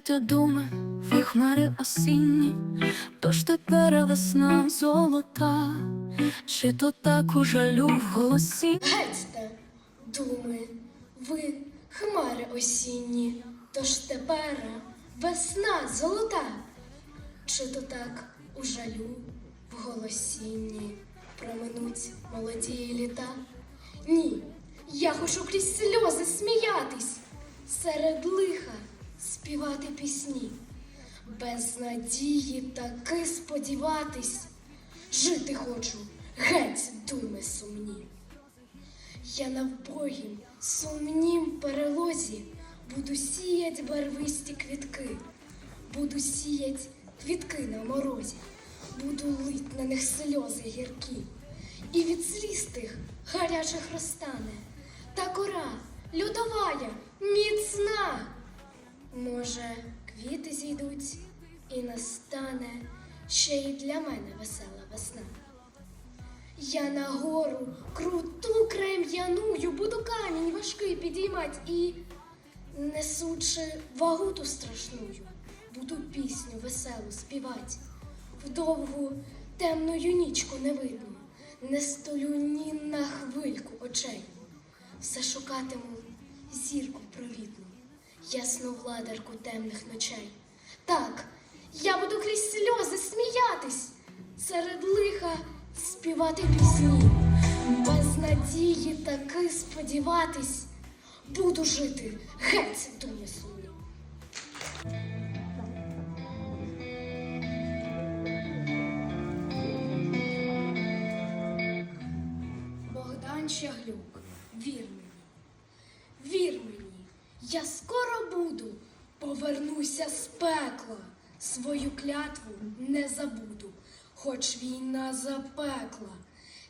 вірити думи в хмари осінні, тож тепер весна золота, чи то так у жалю в голосі. Гетьте, думи, ви хмари осінні, тож тепер весна золота. Чи то так у жалю в голосінні проминуть молоді літа? Ні, я хочу крізь сльози сміятись, серед лиха пісні, без надії таки сподіватись, жити хочу, геть, думи сумні. Я на вбогім, сумнім перелозі. Буду сіять барвисті квітки, буду сіять квітки на морозі, буду лить на них сльози гіркі, і від сліз тих гарячих розтане. Та кора лютовая, міцна. І настане ще й для мене весела весна. Я на гору круту крем'яную, буду камінь важкий підіймать і, несучи вагу ту страшную, буду пісню веселу співать. Вдовгу темною нічку не видно, не столю ні на хвильку очей. Все шукатиму зірку провідну, ясну владарку темних ночей. Так, я буду крізь сльози сміятись, серед лиха співати пісні, без надії таки сподіватись, буду жити геть сумні. Богдан Щаглюк, вір мені, вір мені, я скоро буду, повернуся з пекла, свою клятву не забуду, хоч війна запекла,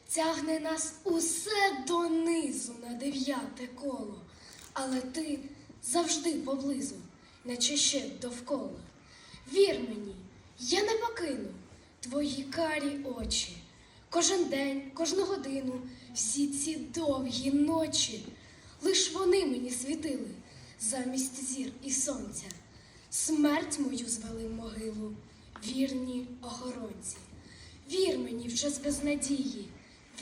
тягне нас усе донизу на дев'яте коло, але ти завжди поблизу, наче ще довкола. Вір мені, я не покину твої карі очі. Кожен день, кожну годину, всі ці довгі ночі, лиш вони мені світили замість зір і сонця. Смерть мою звели в могилу, вірні охоронці. Вір мені в час безнадії,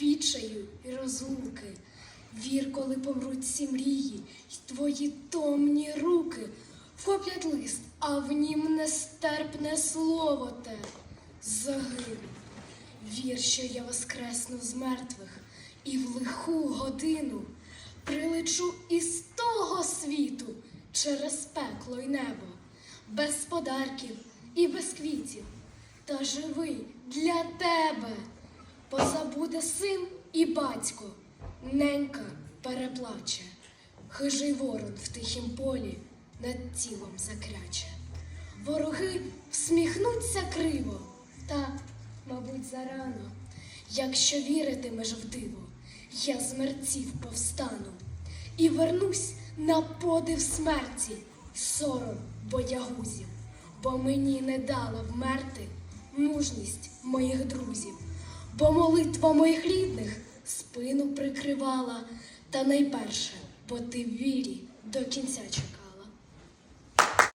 відчаю і розлуки. Вір, коли помруть ці мрії, й твої томні руки вхоплять лист, а в нім нестерпне слово те загину. Вір, що я воскресну з мертвих, і в лиху годину прилечу із того світу через пекло й небо, без подарків і без квітів, та живий для тебе. Позабуде син і батько, ненька переплаче, хижий ворон в тихім полі над тілом закряче. Вороги всміхнуться криво, та, мабуть, зарано. Якщо віритимеш в диво, я з мерців повстану і вернусь на подив смерті, сором боягузів, бо мені не дала вмерти мужність моїх друзів, бо молитва моїх рідних спину прикривала, та найперше, бо ти в вірі до кінця чекала.